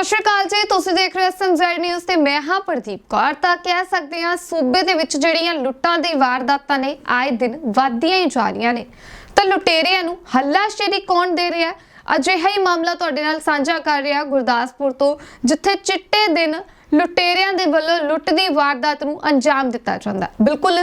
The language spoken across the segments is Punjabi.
ਸਤਿ ਸ਼੍ਰੀ ਅਕਾਲ ਜੀ। ਤੁਸੀਂ ਦੇਖ ਰਹੇ ਹੋ ਸੰਜੈ ਨਿਊਜ਼ ਤੇ ਮੈਂ ਹਾਂ ਪ੍ਰਦੀਪ ਕੌਰ। ਤਾਂ ਕਹਿ ਸਕਦੇ ਹਾਂ, ਸੂਬੇ ਦੇ ਵਿੱਚ ਜਿਹੜੀਆਂ ਲੁੱਟਾਂ ਦੀ ਵਾਰਦਾਤਾਂ ਨੇ, ਆਏ ਦਿਨ ਵੱਧਦੀਆਂ ਹੀ ਜਾ ਰਹੀਆਂ ਨੇ। ਤਾਂ ਲੁਟੇਰਿਆਂ ਨੂੰ ਹੱਲਾਸ਼ੇਰੀ ਕੌਣ ਦੇ ਰਿਹਾ? ਅਜਿਹਾ ਹੀ ਮਾਮਲਾ ਤੁਹਾਡੇ ਨਾਲ ਸਾਂਝਾ ਕਰ ਰਿਹਾ ਗੁਰਦਾਸਪੁਰ ਤੋਂ, ਜਿੱਥੇ ਚਿੱਟੇ ਦਿਨ ਲੁਟੇਰਿਆਂ ਦੇ ਵੱਲੋਂ ਲੁੱਟ ਦੀ ਵਾਰਦਾਤ ਨੂੰ ਅੰਜਾਮ ਦਿੱਤਾ ਜਾਂਦਾ। ਬਿਲਕੁਲ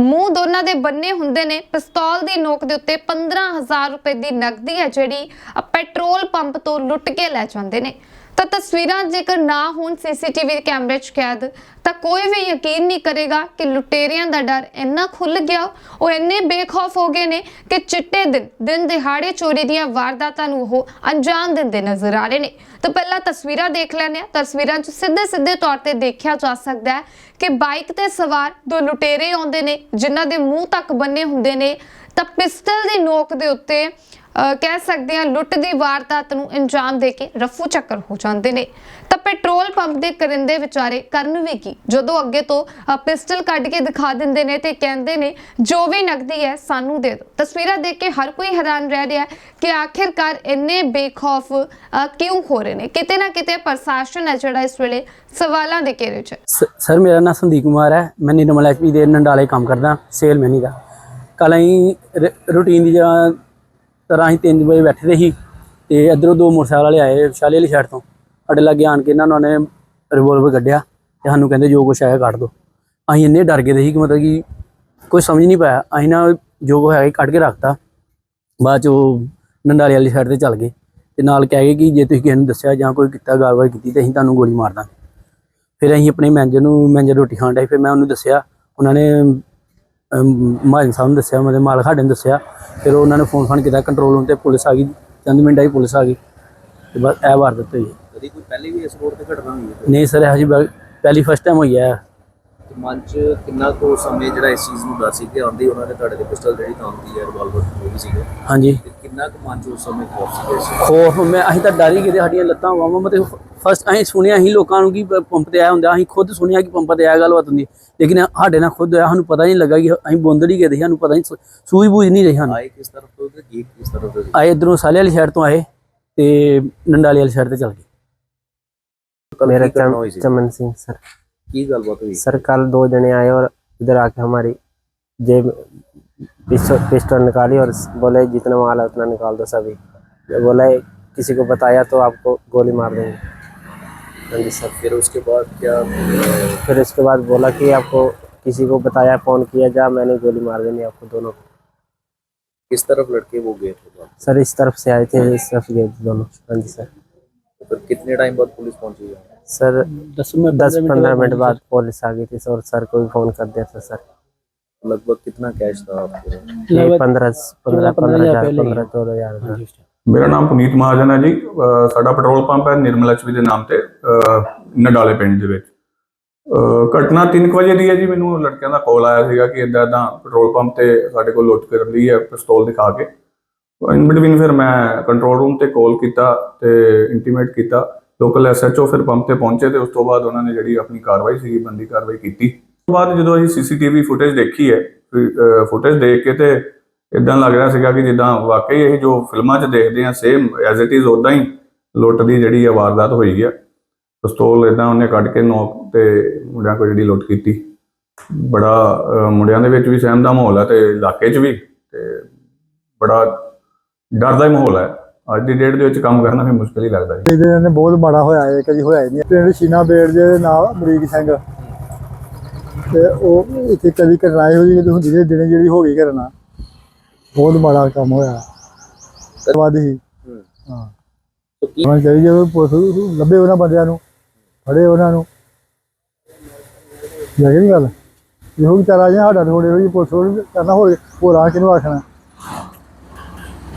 ਮੂੰਹ ਦੋਨਾਂ ਦੇ ਬੰਨੇ ਹੁੰਦੇ ਨੇ। ਪਿਸਤੌਲ ਦੀ ਨੋਕ ਦੇ ਉੱਤੇ 15000 ਰੁਪਏ ਦੀ ਨਕਦੀ ਹੈ, ਜਿਹੜੀ ਪੈਟਰੋਲ ਪੰਪ ਤੋਂ ਲੁੱਟ ਕੇ ਲੈ ਜਾਂਦੇ ਨੇ। ਤਾਂ ਤਸਵੀਰਾਂ ਜੇਕਰ ਨਾ ਹੋਣ ਸੀਸੀਟੀਵੀ ਕੈਮਰੇ 'ਚ ਕੈਦ, ਤਾਂ ਕੋਈ ਵੀ ਯਕੀਨ ਨਹੀਂ ਕਰੇਗਾ ਕਿ ਲੁਟੇਰਿਆਂ ਦਾ ਡਰ ਇੰਨਾ ਖੁੱਲ ਗਿਆ, ਉਹ ਇੰਨੇ ਬੇਖੌਫ ਹੋ ਗਏ ਨੇ ਕਿ ਚਿੱਟੇ ਦਿਨ ਦਿਨ ਦਿਹਾੜੇ ਚੋਰੀ ਦੀਆਂ ਵਾਰਦਾਤਾਂ ਨੂੰ ਉਹ ਅੰਜਾਮ ਦਿੰਦੇ ਨਜ਼ਰ ਆ ਰਹੇ ਨੇ। ਤਾਂ ਪਹਿਲਾਂ ਤਸਵੀਰਾਂ ਦੇਖ ਲੈਂਦੇ ਹਾਂ। ਤਸਵੀਰਾਂ 'ਚ ਸਿੱਧੇ ਸਿੱਧੇ ਤੌਰ ਤੇ ਦੇਖਿਆ ਜਾ ਸਕਦਾ ਹੈ ਕਿ ਬਾਈਕ ਤੇ ਸਵਾਰ ਦੋ ਲੁਟੇਰੇ ਆਉਂਦੇ ਨੇ, ਜਿਨ੍ਹਾਂ ਦੇ ਮੂੰਹ ਤੱਕ ਬੰਨੇ ਹੁੰਦੇ ਨੇ। ਤਾਂ ਪਿਸਟਲ ਦੀ ਨੋਕ ਦੇ ਉੱਤੇ ਕਹਿ ਸਕਦੇ ਹਾਂ ਲੁੱਟ ਦੀ ਵਾਰਦਾਤ ਨੂੰ ਅੰਜਾਮ ਦੇ ਕੇ ਰਫੂ ਚੱਕਰ ਹੋ ਜਾਂਦੇ ਨੇ। ਤਾਂ ਪੈਟਰੋਲ ਪੰਪ ਦੇ ਕਰਿੰਦੇ ਵਿਚਾਰੇ ਕਰਨ ਵੀ ਕੀ? ਜਦੋਂ ਅੱਗੇ ਤੋਂ ਪਿਸਟਲ ਕੱਢ ਕੇ ਦਿਖਾ ਦਿੰਦੇ ਨੇ ਤੇ ਕਹਿੰਦੇ ਨੇ, ਜੋ ਵੀ ਨਕਦੀ ਹੈ, ਸਾਨੂੰ ਦੇ ਦਿਓ। ਤਸਵੀਰਾਂ ਦੇਖ ਕੇ ਹਰ ਕੋਈ ਹੈਰਾਨ ਰਹਿ ਰਿਹਾ ਕਿ ਆਖਿਰਕਾਰ ਇੰਨੇ ਬੇਖੌਫ ਕਿਉਂ ਹੋ ਰਹੇ ਨੇ? ਕਿਤੇ ਨਾ ਕਿਤੇ ਪ੍ਰਸ਼ਾਸਨ ਹੈ ਜਿਹੜਾ ਇਸ ਵੇਲੇ ਸਵਾਲਾਂ ਦੇ ਘੇਰੇ 'ਚ ਸਰ, ਮੇਰਾ ਨਾਮ ਸੰਦੀਪ ਕੁਮਾਰ ਹੈ। ਮੈਂ ਨਿਰਮਲ ਐਚਪੀ ਦੇ ਨੰਡਾਲੇ ਕੰਮ ਕਰਦਾ ਸੇਲ ਦਾ। ਕੱਲ ਅਸੀਂ ਰੂਟੀਨ ਦੀ ਜਗ੍ਹਾ ਤਰ੍ਹਾਂ ਅਸੀਂ 3 ਵਜੇ ਬੈਠੇ ਦੇ ਸੀ ਤੇ ਇੱਧਰੋਂ ਦੋ ਮੋਟਰਸਾਈਕਲ ਵਾਲੇ ਆਏ ਵਿਸ਼ਾਲੇ ਵਾਲੀ ਸਾਈਡ ਤੋਂ। ਸਾਡੇ ਲਾਗੇ ਆਣ ਕੇ ਇਹਨਾਂ ਨੂੰ ਨੇ ਰਿਵੋਲਵਰ ਕੱਢਿਆ ਤੇ ਸਾਨੂੰ ਕਹਿੰਦੇ ਜੋ ਕੁਛ ਆਇਆ ਕੱਢ ਦੋ। ਅਸੀਂ ਇੰਨੇ ਡਰ ਗਏ ਦੇ ਸੀ ਕਿ ਮਤਲਬ ਕਿ ਕੋਈ ਸਮਝ ਨਹੀਂ ਪਾਇਆ। ਅਸੀਂ ਨਾ ਜੋ ਕੁਛ ਹੈਗਾ ਕੱਢ ਕੇ ਰੱਖਤਾ। ਬਾਅਦ ਚ ਉਹ ਨੰਡਾਲੇ ਵਾਲੀ ਸਾਈਡ ਤੇ ਚੱਲ ਗਏ ਤੇ ਨਾਲ ਕਹਿ ਗਏ ਕਿ ਜੇ ਤੁਸੀਂ ਕਿਸੇ ਨੂੰ ਦੱਸਿਆ ਜਾਂ ਕੋਈ ਕੀਤਾ ਗੱਲਬਾਤ ਕੀਤੀ ਤੇ ਅਸੀਂ ਤੁਹਾਨੂੰ ਗੋਲੀ ਮਾਰ ਦਾਂਗੇ। ਫਿਰ ਅਸੀਂ ਆਪਣੇ ਮੈਨੇਜਰ ਨੂੰ ਮੈਨੇਜਰ ਰੋਟੀ ਖਾਣ ਡਏ। ਫਿਰ ਮੈਂ ਉਹਨੂੰ ਦੱਸਿਆ, ਉਹਨਾਂ ਨੇ ਮਾਜਨ ਸਾਹਿਬ ਨੂੰ ਦੱਸਿਆ ਮੇਰੇ ਮਾਲਕ ਸਾਡੇ ਨੂੰ ਦੱਸਿਆ। ਫਿਰ ਉਹਨਾਂ ਨੇ ਫੋਨ ਫਾਨ ਕੀਤਾ ਕੰਟਰੋਲ ਰੂਮ ਤੇ ਪੁਲਿਸ ਆ ਗਈ ਚੰਦ ਮਿੰਟਾਂ ਹੀ ਪੁਲਿਸ ਆ ਗਈ। ਤੇ ਬਸ ਇਹ ਵਾਰਦਾਤ ਹੋਈ ਹੈ। ਕਦੀ ਕੋਈ ਪਹਿਲੇ ਵੀ ਇਸ ਰੋਡ ਤੇ ਘਟਨਾ ਹੋਈ ਹੈ? ਨਹੀਂ ਸਰ ਹਜੇ ਬ- ਪਹਿਲੀ ਫਸਟ ਟਾਈਮ ਹੋਈ ਹੈ। ਮਨ ਚ ਕਿੰਨਾ ਕੁ ਸਮੇਂ ਜਿਹੜਾ ਇਸ ਚੀਜ਼ ਨੂੰ ਦੱਸ ਸੀ ਕਿ ਆਉਂਦੀ ਉਹਨਾਂ ਨੇ ਤੁਹਾਡੇ ਦੇ ਪਿਸਟਲ ਜਿਹੜੀ ਕੰਮ ਹੈ ਰਿਵਾਲਵਰ ਜੋ ਵੀ ਸੀਗਾ। ਹਾਂਜੀ। ਕਿੰਨਾ ਕੁ ਮਨ ਚ ਉਸ ਸਮੇਂ ਖੌਫ ਸੀਗਾ ਖੋਫ ਮੈਂ ਅਸੀਂ ਤਾਂ ਡਰ ਗਏ ਤੇ ਸਾਡੀਆਂ ਲੱਤਾਂ ਵਾਵਾਂ ਤੇ ਫਸਟ ਅਸੀਂ ਸੁਣਿਆ ਹੀ ਲੋਕਾਂ ਨੂੰ ਕਿ ਪੰਪ ਤੇ ਆਇਆ ਹੁੰਦਾ ਅਸੀਂ ਖੁਦ ਸੁਣਿਆ ਕਿ ਪੰਪ ਤੇ ਆਇਆ ਗੱਲਬਾਤ ਹੁੰਦੀ। ਲੇਕਿਨ ਸਾਡੇ ਨਾਲ ਖੁਦ ਹੋਇਆ ਸਾਨੂੰ ਪਤਾ ਹੀ ਨਹੀਂ ਲੱਗਾ ਕਿ ਅਸੀਂ ਬੁੰਦੜ ਹੀ ਗਏ ਤੇ ਸਾਨੂੰ ਪਤਾ ਨਹੀਂ ਸੂਝ ਬੂਝ ਨਹੀਂ ਰਹੀ ਸਾਨੂੰ। ਆਏ ਕਿਸ ਤਰਫ ਤੋਂ ਤੇ ਗਏ ਕਿਸ ਤਰਫ ਤੋਂ ਆਏ ਇਧਰੋਂ ਸਾਲੇ ਵਾਲੀ ਸਾਈਡ ਤੋਂ ਆਏ ਤੇ ਨੰਡਾਲੇ ਵਾਲੀ ਸਾਈਡ ਤੇ ਚੱਲ ਗਏ। ਮੇਰਾ ਚਮਨ ਸਿੰਘ ਸਰ। ਕੀ ਗੱਲਬਾਤ ਹੋਈ सर कल दो जने आए और इधर आके हमारी जेब पिस्टल पिस्टल निकाली और बोले जितना माल है उतना निकाल दो सभी बोला किसी को बताया तो आपको गोली मार देंगे हाँ जी सर फिर उसके बाद क्या अ, फिर उसके बाद बोला कि आपको किसी को बताया फ़ोन किया जा मैंने गोली मार देनी आपको दोनों को किस तरफ लड़के वो गए थे वहाँ? सर इस तरफ से आए थे इस तरफ गए थे दोनों हाँ जी सर तो फिर कितने टाइम बाद पुलिस पहुंची है सर दस में दस पंद्रह मिनट बाद पुलिस आ गई थी और सर को भी फ़ोन कर दिया था सर लगभग कितना कैश था आपके ये पंद्रह पंद्रह पंद्रह हज़ार हजार पहले पंद्रह चौदह हजार था ਮੇਰਾ ਨਾਮ ਪੁਨੀਤ ਮਹਾਜਨ ਹੈ ਜੀ ਅਹ ਸਾਡਾ ਪੈਟਰੋਲ ਪੰਪ ਹੈ ਨਿਰਮਲ ਐਚਪੀ ਦੇ ਨਾਮ ਤੇ ਅਹ ਨਡਾਲੇ ਪਿੰਡ ਦੇ ਵਿੱਚ ਅਹ ਘਟਨਾ 3 ਵਜੇ ਦੀ ਹੈ ਜੀ ਮੈਨੂੰ ਲੜਕਿਆਂ ਦਾ ਕਾਲ ਆਇਆ ਸੀਗਾ ਕਿ ਇਦਾਂ ਇਦਾਂ ਪੈਟਰੋਲ ਪੰਪ ਤੇ ਸਾਡੇ ਕੋਲ ਲੁੱਟ ਕਰ ਲਈ ਹੈ ਪਿਸਤੌਲ ਦਿਖਾ ਕੇ ਇਨ ਬਿਟਵੀਨ ਫਿਰ ਮੈਂ ਕੰਟਰੋਲ ਰੂਮ ਤੇ ਕਾਲ ਕੀਤਾ ਤੇ ਇੰਟੀਮੇਟ ਕੀਤਾ ਲੋਕਲ ਐਸਐਚਓ ਫਿਰ ਪੰਪ ਤੇ ਪਹੁੰਚੇ ਤੇ ਉਸ ਤੋਂ ਬਾਅਦ ਉਹਨਾਂ ਨੇ ਜਿਹੜੀ ਆਪਣੀ ਕਾਰਵਾਈ ਸੀਗੀ, ਬੰਦੀ ਕਾਰਵਾਈ ਕੀਤੀ। ਉਸ ਤੋਂ ਬਾਅਦ ਜਦੋਂ ਅਸੀਂ ਸੀਸੀਟੀਵੀ ਫੁਟੇਜ ਦੇਖੀ ਹੈ ਫੁਟੇਜ ਦੇਖ ਕੇ ਤੇ ਇਦਾਂ ਲੱਗ ਰਿਹਾ ਸੀਗਾ ਕਿ ਜਿੱਦਾਂ ਵਾਕਈ ਇਹ ਜੋ ਫਿਲਮਾਂ 'ਚ ਦੇਖਦੇ ਆ ਸੇਮ ਐਜ਼ ਇਟ ਇਜ਼ ਉਦਾਂ ਹੀ ਲੁੱਟ ਦੀ ਜਿਹੜੀ ਆ ਵਾਰਦਾਤ ਹੋਈ ਹੈ ਪਿਸਤੌਲ ਇਦਾਂ ਉਹਨੇ ਕੱਢ ਕੇ ਨੋਕ ਤੇ ਮੁੰਡਿਆਂ ਕੋਲ ਜਿਹੜੀ ਲੁੱਟ ਕੀਤੀ। ਬੜਾ ਮੁੰਡਿਆਂ ਦੇ ਵਿੱਚ ਵੀ ਸਹਿਮ ਦਾ ਮਾਹੌਲ ਹੈ ਤੇ ਇਲਾਕੇ 'ਚ ਵੀ ਤੇ ਬੜਾ ਡਰ ਦਾ ਹੀ ਮਾਹੌਲ ਹੈ ਅੱਜ ਦੀ ਡੇਟ ਦੇ ਵਿੱਚ ਕੰਮ ਕਰਨਾ ਵੀ ਮੁਸ਼ਕਲ ਹੀ ਲੱਗਦਾ ਹੈ ਇਹਦੇ ਨੇ ਬਹੁਤ ਮਾੜਾ ਹੋਇਆ ਹੈ ਕਦੀ ਹੋਇਆ ਹੀ ਨਹੀਂ। ਪਿੰਡ ਸ਼ੀਨਾ ਬੇੜ ਦੇ ਨਾਲ ਅਮਰੀਕ ਸਿੰਘ। ਤੇ ਉਹ ਇੱਥੇ ਕਦੀ ਘਟਨਾ ਇਹੋ ਜਿਹੀ ਹੁੰਦੀ ਨੇ ਦਿਨੇ ਜਿਹੜੀ ਹੋ ਗਈ ਕਰਨਾ ਬਹੁਤ ਮਾੜਾ ਕੰਮ ਹੋਇਆ। ਵਾਦੀ ਹੀ। ਹਾਂ। तो की ਜਦੋਂ ਪੁਲਿਸ ਲੱਭੇ ਉਹਨਾਂ ਬੰਦਿਆਂ ਨੂੰ, ਫੜੇ ਉਹਨਾਂ ਨੂੰ। ਲੱਗੇ ਨਹੀਂ ਗੱਲ। ਇਹੋ ਵਿਚਾਰਾ ਜਿਹਾ ਸਾਡਾ ਥੋੜੇ ਹੋਈ ਪੁਲਿਸ ਕਰਨਾ ਹੋਰ ਹੋਰ ਆ ਕਿਹਨੂੰ ਆਖਣਾ।